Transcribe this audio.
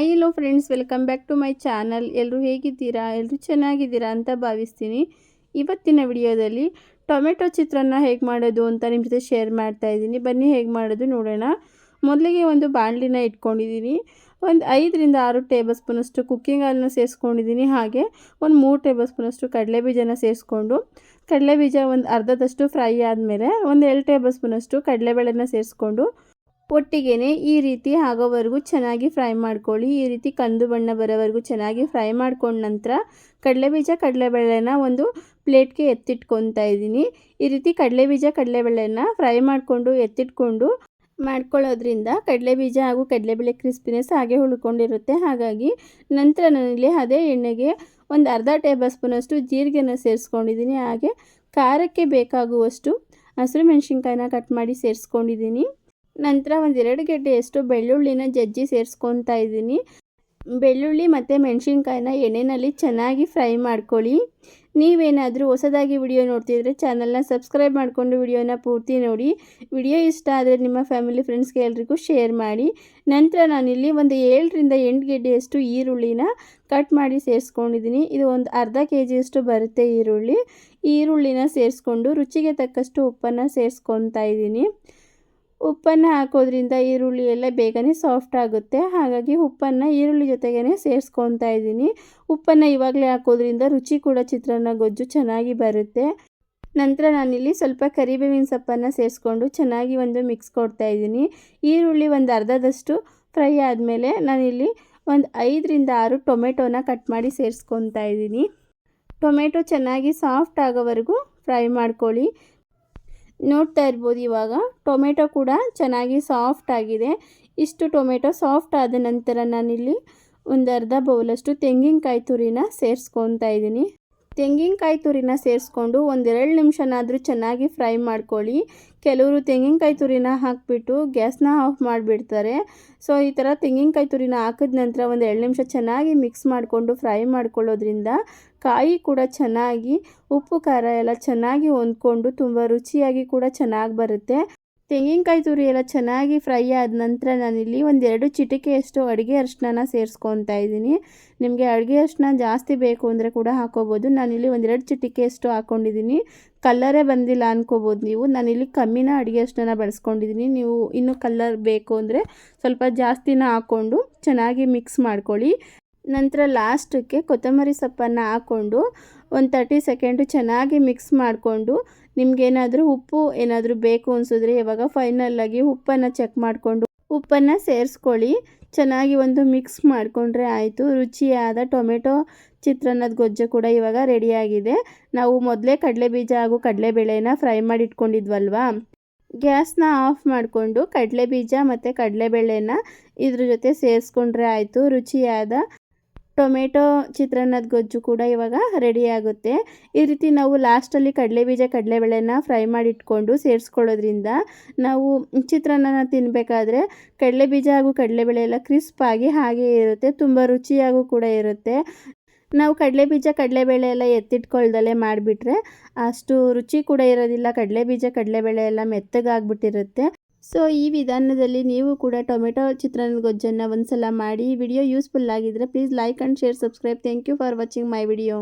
Hi hello friends welcome back to my channel ಎಲ್ಲರೂ ಹೇಗಿದ್ದೀರಾ? ಎಲ್ಲರೂ ಚೆನ್ನಾಗಿದ್ದೀರಾ ಅಂತ ಭಾವಿಸ್ತೀನಿ. ಇವತ್ತಿನ ವಿಡಿಯೋದಲ್ಲಿ ಟೊಮೆಟೊ ಚಿತ್ರಾನ್ನ ಹೇಗೆ ಮಾಡೋದು ಅಂತ ನಿಮ್ಮ ಜೊತೆ ಶೇರ್ ಮಾಡ್ತಾ ಇದ್ದೀನಿ. ಬನ್ನಿ, ಹೇಗೆ ಮಾಡೋದು ನೋಡೋಣ. ಮೊದಲಿಗೆ ಒಂದು ಬಾಣಲಿನ ಇಟ್ಕೊಂಡಿದ್ದೀನಿ. ಒಂದು ಐದರಿಂದ ಆರು ಟೇಬಲ್ ಸ್ಪೂನಷ್ಟು ಕುಕ್ಕಿಂಗ್ ಆಯಿಲ್ನ ಸೇರಿಸ್ಕೊಂಡಿದ್ದೀನಿ. ಹಾಗೆ ಒಂದು ಮೂರು ಟೇಬಲ್ ಸ್ಪೂನಷ್ಟು ಕಡಲೆಬೀಜನ ಸೇರಿಸ್ಕೊಂಡು ಕಡಲೆಬೀಜ ಒಂದು ಅರ್ಧದಷ್ಟು ಫ್ರೈ ಆದಮೇಲೆ ಒಂದು ಎರಡು ಟೇಬಲ್ ಸ್ಪೂನಷ್ಟು ಕಡಲೆಬೇಳೆನ ಸೇರಿಸ್ಕೊಂಡು ಒಟ್ಟಿಗೆ ಈ ರೀತಿ ಆಗೋವರೆಗೂ ಚೆನ್ನಾಗಿ ಫ್ರೈ ಮಾಡ್ಕೊಳ್ಳಿ. ಈ ರೀತಿ ಕಂದು ಬಣ್ಣ ಬರೋವರೆಗೂ ಚೆನ್ನಾಗಿ ಫ್ರೈ ಮಾಡ್ಕೊಂಡ ನಂತರ ಕಡಲೆಬೀಜ, ಕಡಲೆಬೇಳೆನ ಒಂದು ಪ್ಲೇಟ್ಗೆ ಎತ್ತಿಟ್ಕೊತಾ ಇದ್ದೀನಿ. ಈ ರೀತಿ ಕಡಲೆಬೀಜ, ಕಡಲೆಬೇಳೆನ ಫ್ರೈ ಮಾಡಿಕೊಂಡು ಎತ್ತಿಟ್ಕೊಂಡು ಮಾಡ್ಕೊಳ್ಳೋದ್ರಿಂದ ಕಡಲೆಬೀಜ ಹಾಗೂ ಕಡಲೆಬೇಳೆ ಕ್ರಿಸ್ಪಿನೆಸ್ ಹಾಗೆ ಉಳ್ಕೊಂಡಿರುತ್ತೆ. ಹಾಗಾಗಿ ನಂತರ ನಾನಿಲ್ಲಿ ಅದೇ ಎಣ್ಣೆಗೆ ಒಂದು ಅರ್ಧ ಟೇಬಲ್ ಸ್ಪೂನಷ್ಟು ಜೀರಿಗೆನ ಸೇರಿಸ್ಕೊಂಡಿದ್ದೀನಿ. ಹಾಗೆ ಖಾರಕ್ಕೆ ಬೇಕಾಗುವಷ್ಟು ಹಸಿರು ಮೆಣಸಿನ್ಕಾಯಿನ ಕಟ್ ಮಾಡಿ ಸೇರಿಸ್ಕೊಂಡಿದ್ದೀನಿ. ನಂತರ ಒಂದೆರಡು ಗೆಡ್ಡೆಯಷ್ಟು ಬೆಳ್ಳುಳ್ಳಿನ ಜಜ್ಜಿ ಸೇರಿಸ್ಕೊತಾ ಇದ್ದೀನಿ. ಬೆಳ್ಳುಳ್ಳಿ ಮತ್ತು ಮೆಣಸಿನ್ಕಾಯಿನ ಎಣ್ಣೆಯಲ್ಲಿ ಚೆನ್ನಾಗಿ ಫ್ರೈ ಮಾಡ್ಕೊಳ್ಳಿ. ನೀವೇನಾದರೂ ಹೊಸದಾಗಿ ವಿಡಿಯೋ ನೋಡ್ತಿದ್ರೆ ಚಾನಲ್ನ ಸಬ್ಸ್ಕ್ರೈಬ್ ಮಾಡಿಕೊಂಡು ವಿಡಿಯೋನ ಪೂರ್ತಿ ನೋಡಿ. ವಿಡಿಯೋ ಇಷ್ಟ ಆದರೆ ನಿಮ್ಮ ಫ್ಯಾಮಿಲಿ ಫ್ರೆಂಡ್ಸ್ಗೆ ಎಲ್ರಿಗೂ ಶೇರ್ ಮಾಡಿ. ನಂತರ ನಾನಿಲ್ಲಿ ಒಂದು ಏಳರಿಂದ ಎಂಟು ಗೆಡ್ಡೆಯಷ್ಟು ಈರುಳ್ಳಿನ ಕಟ್ ಮಾಡಿ ಸೇರಿಸ್ಕೊಂಡಿದ್ದೀನಿ. ಇದು ಒಂದು ಅರ್ಧ ಕೆ ಜಿಯಷ್ಟು ಬರುತ್ತೆ ಈರುಳ್ಳಿ. ಈರುಳ್ಳಿನ ಸೇರಿಸ್ಕೊಂಡು ರುಚಿಗೆ ತಕ್ಕಷ್ಟು ಉಪ್ಪನ್ನು ಸೇರಿಸ್ಕೊತಾ ಇದ್ದೀನಿ. ಉಪ್ಪನ್ನು ಹಾಕೋದ್ರಿಂದ ಈರುಳ್ಳಿ ಎಲ್ಲ ಬೇಗನೆ ಸಾಫ್ಟ್ ಆಗುತ್ತೆ. ಹಾಗಾಗಿ ಉಪ್ಪನ್ನು ಈರುಳ್ಳಿ ಜೊತೆಗೇ ಸೇರಿಸ್ಕೊತಾ ಇದ್ದೀನಿ. ಉಪ್ಪನ್ನು ಇವಾಗಲೇ ಹಾಕೋದ್ರಿಂದ ರುಚಿ ಕೂಡ ಚಿತ್ರಾನ್ನ ಗೊಜ್ಜು ಚೆನ್ನಾಗಿ ಬರುತ್ತೆ. ನಂತರ ನಾನಿಲ್ಲಿ ಸ್ವಲ್ಪ ಕರಿಬೇವಿನ ಸೊಪ್ಪನ್ನು ಸೇರಿಸ್ಕೊಂಡು ಚೆನ್ನಾಗಿ ಒಂದು ಮಿಕ್ಸ್ ಕೊಡ್ತಾ ಇದ್ದೀನಿ. ಈರುಳ್ಳಿ ಒಂದು ಅರ್ಧದಷ್ಟು ಫ್ರೈ ಆದಮೇಲೆ ನಾನಿಲ್ಲಿ ಒಂದು ಐದರಿಂದ ಆರು ಟೊಮೆಟೊನ ಕಟ್ ಮಾಡಿ ಸೇರಿಸ್ಕೊತಾ ಇದ್ದೀನಿ. ಟೊಮೆಟೊ ಚೆನ್ನಾಗಿ ಸಾಫ್ಟ್ ಆಗೋವರೆಗೂ ಫ್ರೈ ಮಾಡ್ಕೊಳ್ಳಿ. ನೋಡ್ತಾ ಇರ್ಬೋದು ಇವಾಗ. ಟೊಮೆಟೊ ಕೂಡ ಚೆನ್ನಾಗಿ ಸಾಫ್ಟ್ ಆಗಿದೆ. ಇಷ್ಟು ಟೊಮೆಟೊ ಸಾಫ್ಟ್ ಆದ ನಂತರ ನಾನಿಲ್ಲಿ ಒಂದು ಅರ್ಧ ಬೌಲಷ್ಟು ತೆಂಗಿನಕಾಯಿ ತುರಿನ ಸೇರಿಸ್ಕೊತಾ ಇದ್ದೀನಿ. ತೆಂಗಿನಕಾಯಿ ತುರಿನ ಸೇರಿಸ್ಕೊಂಡು ಒಂದೆರಡು ನಿಮಿಷನಾದರೂ ಚೆನ್ನಾಗಿ ಫ್ರೈ ಮಾಡ್ಕೊಳ್ಳಿ. ಕೆಲವರು ತೆಂಗಿನಕಾಯಿ ತುರಿನ ಹಾಕಿಬಿಟ್ಟು ಗ್ಯಾಸ್ನ ಆಫ್ ಮಾಡಿಬಿಡ್ತಾರೆ. ಸೊ, ಈ ಥರ ತೆಂಗಿನಕಾಯಿ ತುರಿನ ಹಾಕಿದ ನಂತರ ಒಂದು ಎರಡು ನಿಮಿಷ ಚೆನ್ನಾಗಿ ಮಿಕ್ಸ್ ಮಾಡಿಕೊಂಡು ಫ್ರೈ ಮಾಡ್ಕೊಳ್ಳೋದ್ರಿಂದ ಕಾಯಿ ಕೂಡ ಚೆನ್ನಾಗಿ, ಉಪ್ಪು, ಖಾರ ಎಲ್ಲ ಚೆನ್ನಾಗಿ ಹೊಂದ್ಕೊಂಡು ತುಂಬ ರುಚಿಯಾಗಿ ಕೂಡ ಚೆನ್ನಾಗಿ ಬರುತ್ತೆ. ತೆಂಗಿನಕಾಯಿ ತುರಿ ಎಲ್ಲ ಚೆನ್ನಾಗಿ ಫ್ರೈ ಆದ ನಂತರ ನಾನಿಲ್ಲಿ ಒಂದೆರಡು ಚಿಟಿಕೆಯಷ್ಟು ಅಡುಗೆ ಅರಿಶಿನ ಸೇರಿಸ್ಕೊತಾ ಇದ್ದೀನಿ. ನಿಮಗೆ ಅಡುಗೆ ಅರಿಶಿನ ಜಾಸ್ತಿ ಬೇಕು ಅಂದರೆ ಕೂಡ ಹಾಕೋಬೋದು. ನಾನಿಲ್ಲಿ ಒಂದೆರಡು ಚಿಟಿಕೆಯಷ್ಟು ಹಾಕ್ಕೊಂಡಿದ್ದೀನಿ ಕಲ್ಲರೇ ಬಂದಿಲ್ಲ ಅನ್ಕೋಬೋದು ನೀವು. ನಾನಿಲ್ಲಿ ಕಮ್ಮಿನ ಅಡುಗೆ ಅರಿಶಿನ ಬಳಸ್ಕೊಂಡಿದ್ದೀನಿ. ನೀವು ಇನ್ನೂ ಕಲ್ಲರ್ ಬೇಕು ಅಂದರೆ ಸ್ವಲ್ಪ ಜಾಸ್ತಿನ ಹಾಕ್ಕೊಂಡು ಚೆನ್ನಾಗಿ ಮಿಕ್ಸ್ ಮಾಡ್ಕೊಳ್ಳಿ. ನಂತರ ಲಾಸ್ಟಕ್ಕೆ ಕೊತ್ತಂಬರಿ ಸೊಪ್ಪನ್ನು ಹಾಕ್ಕೊಂಡು ಒಂದು ತರ್ಟಿ ಸೆಕೆಂಡು ಚೆನ್ನಾಗಿ ಮಿಕ್ಸ್ ಮಾಡಿಕೊಂಡು ನಿಮಗೇನಾದರೂ ಉಪ್ಪು ಏನಾದರೂ ಬೇಕು ಅನಿಸಿದ್ರೆ ಇವಾಗ ಫೈನಲ್ಲಾಗಿ ಉಪ್ಪನ್ನು ಚೆಕ್ ಮಾಡಿಕೊಂಡು ಉಪ್ಪನ್ನು ಸೇರಿಸ್ಕೊಳ್ಳಿ. ಚೆನ್ನಾಗಿ ಒಂದು ಮಿಕ್ಸ್ ಮಾಡಿಕೊಂಡ್ರೆ ಆಯಿತು. ರುಚಿಯಾದ ಟೊಮೆಟೊ ಚಿತ್ರಾನ್ನದ ಗೊಜ್ಜು ಕೂಡ ಇವಾಗ ರೆಡಿಯಾಗಿದೆ. ನಾವು ಮೊದಲೇ ಕಡಲೆಬೀಜ ಹಾಗೂ ಕಡಲೆಬೇಳೆನ ಫ್ರೈ ಮಾಡಿ ಇಟ್ಕೊಂಡಿದ್ವಲ್ವಾ ಗ್ಯಾಸ್ನ ಆಫ್ ಮಾಡಿಕೊಂಡು ಕಡಲೆಬೀಜ ಮತ್ತು ಕಡಲೆಬೇಳೆನ ಇದ್ರ ಜೊತೆ ಸೇರಿಸ್ಕೊಂಡ್ರೆ ಆಯಿತು. ರುಚಿಯಾದ ಟೊಮೆಟೊ ಚಿತ್ರಾನ್ನದ ಗೊಜ್ಜು ಕೂಡ ಇವಾಗ ರೆಡಿ ಆಗುತ್ತೆ. ಈ ರೀತಿ ನಾವು ಲಾಸ್ಟಲ್ಲಿ ಕಡಲೆಬೀಜ ಕಡಲೆಬೇಳೆನ ಫ್ರೈ ಮಾಡಿ ಇಟ್ಕೊಂಡು ಸೇರಿಸ್ಕೊಳ್ಳೋದ್ರಿಂದ ನಾವು ಚಿತ್ರಾನ್ನನ ತಿನ್ನಬೇಕಾದ್ರೆ ಕಡಲೆಬೀಜ ಹಾಗೂ ಕಡಲೆಬೇಳೆ ಎಲ್ಲ ಕ್ರಿಸ್ಪಾಗಿ ಹಾಗೆ ಇರುತ್ತೆ, ತುಂಬ ರುಚಿಯಾಗೂ ಕೂಡ ಇರುತ್ತೆ. ನಾವು ಕಡಲೆಬೀಜ ಕಡಲೆಬೇಳೆ ಎಲ್ಲ ಎತ್ತಿಟ್ಕೊಳ್ದಲ್ಲೇ ಮಾಡಿಬಿಟ್ರೆ ಅಷ್ಟು ರುಚಿ ಕೂಡ ಇರೋದಿಲ್ಲ. ಕಡಲೆಬೀಜ ಕಡಲೆಬೇಳೆ ಎಲ್ಲ ಮೆತ್ತಗಾಗ್ಬಿಟ್ಟಿರುತ್ತೆ. ಸೊ ಈ ವಿಧಾನದಲ್ಲಿ ನೀವು ಕೂಡ ಟೊಮೆಟೊ ಚಿತ್ರಾನ್ನ ಗೊಜ್ಜನ್ನು ಒಂದ್ಸಲ ಮಾಡಿ ವಿಡಿಯೋ ಯೂಸ್ಫುಲ್ ಆಗಿದ್ದರೆ please like and share subscribe thank you for watching my video